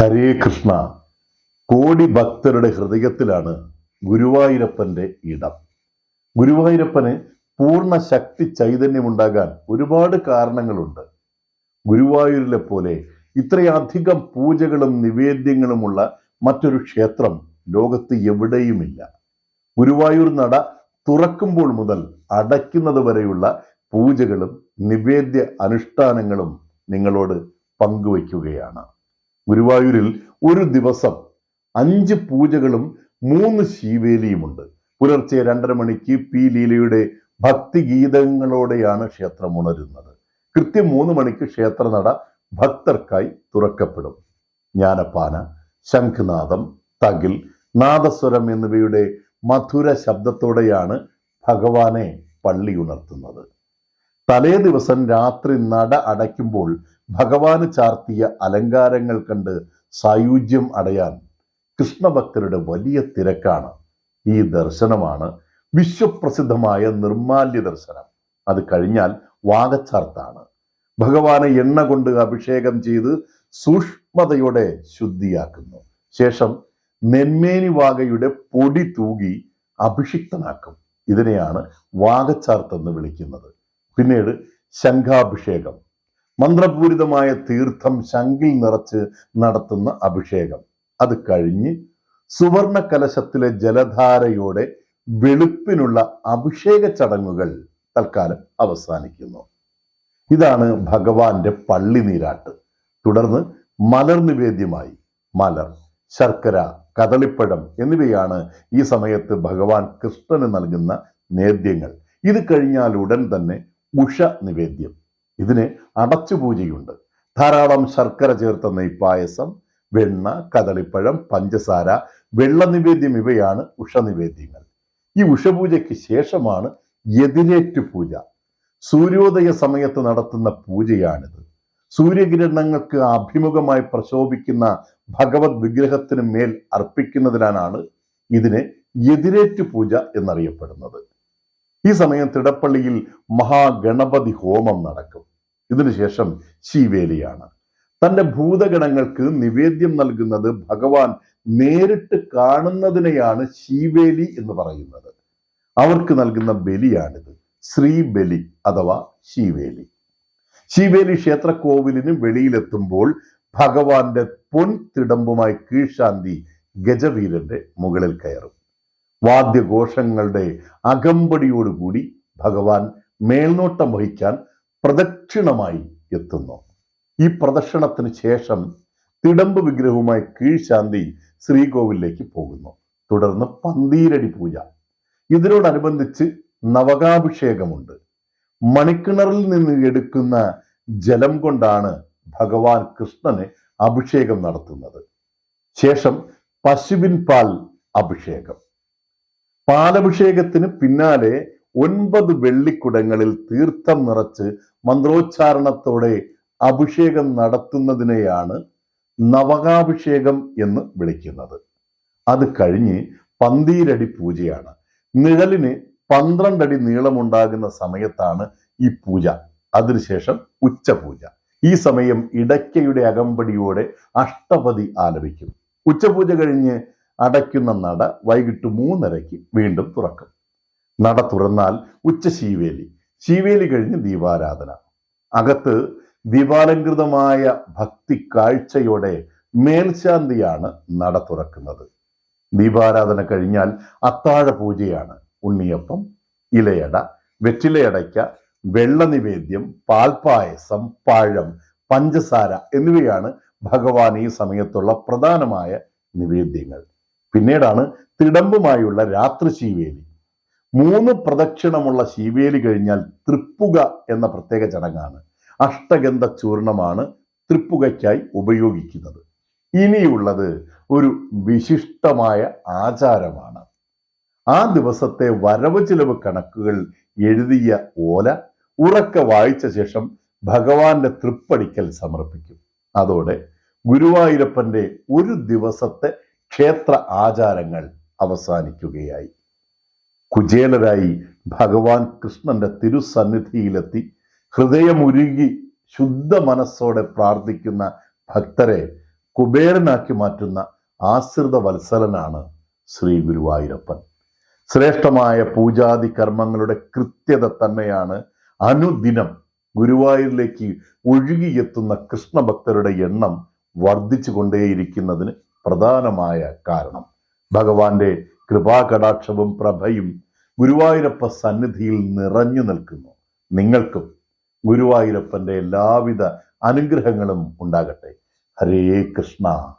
ഹരേ കൃഷ്ണ. കോടി ഭക്തരുടെ ഹൃദയത്തിലാണ് ഗുരുവായൂരപ്പന്റെ ഇടം. ഗുരുവായൂരപ്പന് പൂർണ ശക്തി ചൈതന്യമുണ്ടാകാൻ ഒരുപാട് കാരണങ്ങളുണ്ട്. ഗുരുവായൂരിലെ പോലെ ഇത്രയധികം പൂജകളും നിവേദ്യങ്ങളുമുള്ള മറ്റൊരു ക്ഷേത്രം ലോകത്ത് എവിടെയുമില്ല. ഗുരുവായൂർ നട തുറക്കുമ്പോൾ മുതൽ അടയ്ക്കുന്നത് വരെയുള്ള പൂജകളും നിവേദ്യ അനുഷ്ഠാനങ്ങളും നിങ്ങളോട് പങ്കുവയ്ക്കുകയാണ്. ഗുരുവായൂരിൽ ഒരു ദിവസം അഞ്ച് പൂജകളും മൂന്ന് ശീവേലിയുമുണ്ട്. പുലർച്ചെ രണ്ടര മണിക്ക് പി ലീലയുടെ ഭക്തിഗീതങ്ങളോടെയാണ് ക്ഷേത്രം ഉണരുന്നത്. കൃത്യം മൂന്ന് മണിക്ക് ക്ഷേത്രനട ഭക്തർക്കായി തുറക്കപ്പെടും. ജ്ഞാനപ്പാന ശംഖുനാഥം തകിൽ നാദസ്വരം എന്നിവയുടെ മധുര ശബ്ദത്തോടെയാണ് ഭഗവാനെ പള്ളി ഉണർത്തുന്നത്. തലേ ദിവസം രാത്രി നട അടയ്ക്കുമ്പോൾ ഭഗവാന് ചാർത്തിയ അലങ്കാരങ്ങൾ കണ്ട് സായുജ്യം അടയാൻ കൃഷ്ണഭക്തരുടെ വലിയ തിരക്കാണ്. ഈ ദർശനമാണ് വിശ്വപ്രസിദ്ധമായ നിർമാല്യ ദർശനം. അത് കഴിഞ്ഞാൽ വാഗച്ചാർത്താണ് ഭഗവാനെ എണ്ണ കൊണ്ട് അഭിഷേകം ചെയ്ത് സൂക്ഷ്മതയോടെ ശുദ്ധിയാക്കുന്നു. ശേഷം നെന്മേനി വാഗയുടെ പൊടി തൂകി അഭിഷിക്തനാക്കും. ഇതിനെയാണ് വാഗച്ചാർത്ത് എന്ന് വിളിക്കുന്നത്. പിന്നീട് ശംഖാഭിഷേകം. മന്ത്രപൂരിതമായ തീർത്ഥം ശംഖിൽ നിറച്ച് നടത്തുന്ന അഭിഷേകം. അത് കഴിഞ്ഞ് സുവർണ കലശത്തിലെ ജലധാരയോടെ വെളുപ്പിനുള്ള അഭിഷേക ചടങ്ങുകൾ തൽക്കാലം അവസാനിക്കുന്നു. ഇതാണ് ഭഗവാന്റെ പള്ളി നീരാട്ട്. തുടർന്ന് മലർ നിവേദ്യമായി. മലർ ശർക്കര കദളിപ്പഴം എന്നിവയാണ് ഈ സമയത്ത് ഭഗവാൻ കൃഷ്ണന് നൽകുന്ന നേദ്യങ്ങൾ. ഇത് കഴിഞ്ഞാൽ ഉടൻ തന്നെ ഉഷ നിവേദ്യം. ഇതിന് അടച്ചു പൂജയുണ്ട്. ധാരാളം ശർക്കര ചേർത്ത നെയ്പായസം വെണ്ണ കദളിപ്പഴം പഞ്ചസാര വെള്ള നിവേദ്യം ഇവയാണ് ഉഷ നിവേദ്യങ്ങൾ. ഈ ഉഷപൂജയ്ക്ക് ശേഷമാണ് എതിരേറ്റ് പൂജ. സൂര്യോദയ സമയത്ത് നടത്തുന്ന പൂജയാണിത്. സൂര്യകിരണങ്ങൾക്ക് അഭിമുഖമായി പ്രശോഭിക്കുന്ന ഭഗവത് വിഗ്രഹത്തിന് മേൽ അർപ്പിക്കുന്നതിനാണ് ഇതിനെ എതിരേറ്റ് പൂജ എന്നറിയപ്പെടുന്നത്. ഈ സമയം തിടപ്പള്ളിയിൽ മഹാഗണപതി ഹോമം നടക്കും. ഇതിനുശേഷം ശിവേലിയാണ്. തന്റെ ഭൂതഗണങ്ങൾക്ക് നിവേദ്യം നൽകുന്നത് ഭഗവാൻ നേരിട്ട് കാണുന്നതിനെയാണ് ശീവേലി എന്ന് പറയുന്നത്. അവർക്ക് നൽകുന്ന ബലിയാണിത്. ശ്രീബലി അഥവാ ശീവേലി. ശീവേലി ക്ഷേത്രക്കോവിലിന് വെളിയിലെത്തുമ്പോൾ ഭഗവാന്റെ പൊൻ തിടമ്പുമായി കീഴ്ശാന്തി ഗജവീരന്റെ മുകളിൽ കയറും. വാദ്യഘോഷങ്ങളുടെ അകമ്പടിയോടുകൂടി ഭഗവാൻ മേൽനോട്ടം വഹിക്കാൻ പ്രദക്ഷിണമായി എത്തുന്നു. ഈ പ്രദക്ഷിണത്തിന് ശേഷം തിടമ്പ് വിഗ്രഹവുമായി കീഴ്ശാന്തി ശ്രീകോവിലേക്ക് പോകുന്നു. തുടർന്ന് പന്തീരടി പൂജ. ഇതിനോടനുബന്ധിച്ച് നവകാഭിഷേകമുണ്ട്. മണിക്കിണറിൽ നിന്ന് എടുക്കുന്ന ജലം കൊണ്ടാണ് ഭഗവാൻ കൃഷ്ണന് അഭിഷേകം നടത്തുന്നത്. ശേഷം പശുവിൻ പാൽ അഭിഷേകം. പാലഭിഷേകത്തിന് പിന്നാലെ ഒൻപത് വെള്ളിക്കുടങ്ങളിൽ തീർത്ഥം നിറച്ച് മന്ത്രോച്ചാരണത്തോടെ അഭിഷേകം നടത്തുന്നതിനെയാണ് നവകാഭിഷേകം എന്ന് വിളിക്കുന്നത്. അത് കഴിഞ്ഞ് പന്തീരടി പൂജയാണ്. നിഴലിന് പന്ത്രണ്ടടി നീളമുണ്ടാകുന്ന സമയത്താണ് ഈ പൂജ. അതിനുശേഷം ഉച്ചപൂജ. ഈ സമയം ഇടയ്ക്കയുടെ അകമ്പടിയോടെ അഷ്ടപതി ആലപിക്കും. ഉച്ചപൂജ കഴിഞ്ഞ് അടയ്ക്കുന്ന നട വൈകിട്ട് മൂന്നരയ്ക്ക് വീണ്ടും തുറക്കും. നട തുറന്നാൽ ഉച്ച ശീവേലി. ശീവേലി കഴിഞ്ഞ് ദീപാരാധന. അകത്ത് ദീപാലങ്കൃതമായ ഭക്തി കാഴ്ചയോടെ മേൽശാന്തിയാണ് നട തുറക്കുന്നത്. ദീപാരാധന കഴിഞ്ഞാൽ അത്താഴ പൂജയാണ് ഉണ്ണിയപ്പം ഇലയട വെറ്റിലയടയ്ക്ക വെള്ള നിവേദ്യം പാൽപ്പായസം പഴം പഞ്ചസാര എന്നിവയാണ് ഭഗവാൻ ഈ സമയത്തുള്ള പ്രധാനമായ നിവേദ്യങ്ങൾ. പിന്നീടാണ് തിടമ്പുമായുള്ള രാത്രി ശീവേലി. മൂന്ന് പ്രദക്ഷിണമുള്ള ശീവേലി കഴിഞ്ഞാൽ തൃപ്പുക എന്ന പ്രത്യേക ചടങ്ങാണ്. അഷ്ടഗന്ധ ചൂർണമാണ് തൃപ്പുകയ്ക്കായി ഉപയോഗിക്കുന്നത്. ഇനിയുള്ളത് ഒരു വിശിഷ്ടമായ ആചാരമാണ്. ആ ദിവസത്തെ വരവ് ചിലവ് കണക്കുകൾ എഴുതിയ ഓല ഉറക്ക വായിച്ച ശേഷം ഭഗവാന്റെ തൃപ്പടിക്കൽ സമർപ്പിക്കും. അതോടെ ഗുരുവായൂരപ്പന്റെ ഒരു ദിവസത്തെ ക്ഷേത്ര ആചാരങ്ങൾ അവസാനിക്കുകയായി. കുചേലരായി ഭഗവാൻ കൃഷ്ണന്റെ തിരുസന്നിധിയിലെത്തി ഹൃദയമുരുകി ശുദ്ധ മനസ്സോടെ പ്രാർത്ഥിക്കുന്ന ഭക്തരെ കുബേരനാക്കി മാറ്റുന്ന ആശ്രിത വത്സലനാണ് ശ്രീ ഗുരുവായൂരപ്പൻ. ശ്രേഷ്ഠമായ പൂജാതി കർമ്മങ്ങളുടെ കൃത്യത തന്നെയാണ് അനുദിനം ഗുരുവായൂരിലേക്ക് ഒഴുകിയെത്തുന്ന കൃഷ്ണഭക്തരുടെ എണ്ണം വർദ്ധിച്ചു കൊണ്ടേയിരിക്കുന്നതിന് പ്രധാനമായ കാരണം. ഭഗവാന്റെ കൃപാകടാക്ഷവും പ്രഭയും ഗുരുവായൂരപ്പ സന്നിധിയിൽ നിറഞ്ഞു നിൽക്കുന്നു. നിങ്ങൾക്കും ഗുരുവായൂരപ്പന്റെ എല്ലാവിധ അനുഗ്രഹങ്ങളും ഉണ്ടാകട്ടെ. ഹരേ കൃഷ്ണ.